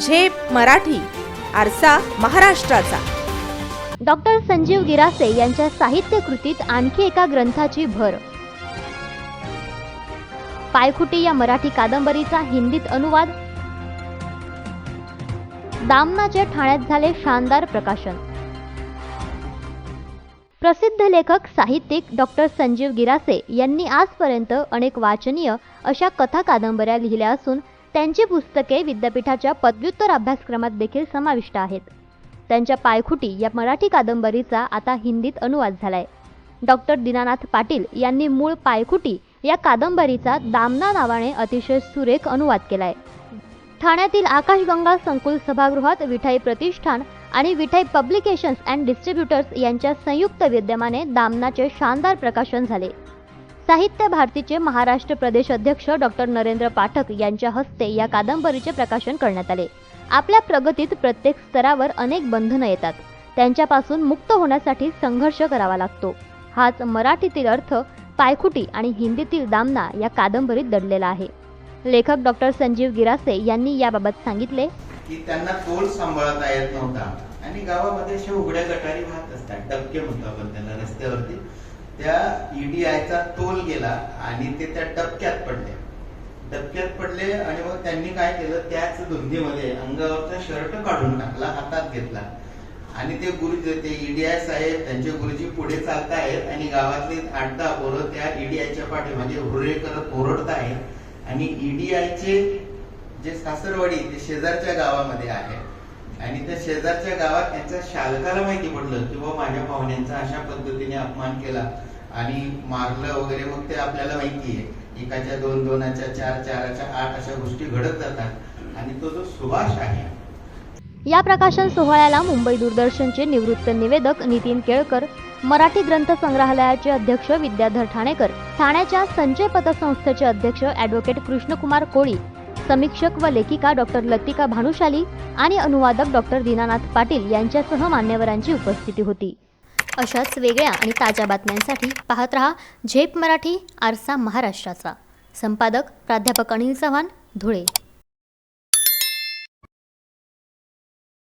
झेप मराठी आरसा महाराष्ट्राचा. डॉक्टर संजीव गिरासे यांच्या साहित्य कृतीत आणखी एका ग्रंथाची भर. पायखुटी या मराठी कादंबरीचा हिंदीत अनुवाद. दामनाच्या ठाण्यात झाले शानदार प्रकाशन. प्रसिद्ध लेखक साहित्यिक डॉक्टर संजीव गिरासे यांनी आजपर्यंत अनेक वाचनीय अशा कथा कादंबऱ्या लिहिल्या असून त्यांची पुस्तके विद्यापीठाच्या पदव्युत्तर अभ्यासक्रमात देखील समाविष्ट आहेत. त्यांच्या पायखुटी या मराठी कादंबरीचा आता हिंदीत अनुवाद झालाय. डॉक्टर दीनानाथ पाटील यांनी मूळ पायखुटी या कादंबरीचा दामना नावाने अतिशय सुरेख अनुवाद केलाय. ठाण्यातील आकाशगंगा संकुल सभागृहात विठाई प्रतिष्ठान आणि विठाई पब्लिकेशन्स अँड डिस्ट्रीब्युटर्स यांच्या संयुक्त विद्यमाने दामनाचे शानदार प्रकाशन झाले. साहित्य भारतीचे महाराष्ट्र प्रदेश अध्यक्ष डॉक्टर नरेंद्र पाठक यांच्या हस्ते या कादंबरीचे प्रकाशन करण्यात आले. आपल्या प्रगतीत प्रत्येक स्तरावर अनेक बंधनं येतात. त्यांच्यापासून मुक्त होण्यासाठी संघर्ष करावा लागतो. हाच मराठीतील अर्थ पायखुटी आणि हिंदीतील दामना या कादंबरीत दडलेला आहे. लेखक डॉक्टर संजीव गिरासे यांनी याबाबत सांगितले. की त्यांना तोल सांभाळता येत नव्हता. आणि गावामध्ये असे उघड्या गटारी वाहत असतात. डबके म्हणतो आपण त्याला रस्त्यावरती. त्या ईडीआयचा तोल गेला आणि ते त्या डबक्यात पडले. डबक्यात पडले आणि मग त्यांनी काय केलं? त्याच धुंदीमध्ये अंगावरचा शर्ट काढून टाकला हातात घेतला. आणि ते गुरुजी ते ईडीआय साहेब त्यांचे गुरुजी पुढे चालतायत आणि गावातले आठ दहा पोरं त्या ईडीआयच्या पाठी म्हणजे हुर्रे करत आहेत. आणि ईडीआयचे जे सासरवाडी ते शेजारच्या गावामध्ये आहे आणि त्या शेजारच्या गावात त्यांच्या शालकाला माहिती पडलं की बाबा माझ्या पाहुण्यांचा अशा पद्धतीने अपमान केला आणि मारलं वगैरे. मग ते आपल्याला माहिती आहे एकाच्या दोन दोनाच्या चार चाराच्या आठ अशा गोष्टी घडत जातात. आणि तो जो सुभाष आहे. या प्रकाशन सोहळ्याला मुंबई दूरदर्शनचे निवृत्त निवेदक नितीन केळकर मराठी ग्रंथ संग्रहालयाचे अध्यक्ष विद्याधर ठाणेकर ठाण्याच्या संचय पतसंस्थेचे अध्यक्ष ॲडव्होकेट कृष्णकुमार कोळी समीक्षक व लेखिका डॉक्टर लतिका भानुशाली आणि अनुवादक डॉक्टर दीनानाथ पाटील यांच्यासह मान्यवरांची उपस्थिती होती. अशाच वेगळ्या आणि ताज्या बातम्यांसाठी पाहत रहा झेप मराठी आरसा महाराष्ट्राचा. संपादक प्राध्यापक अनिल चव्हाण धुळे.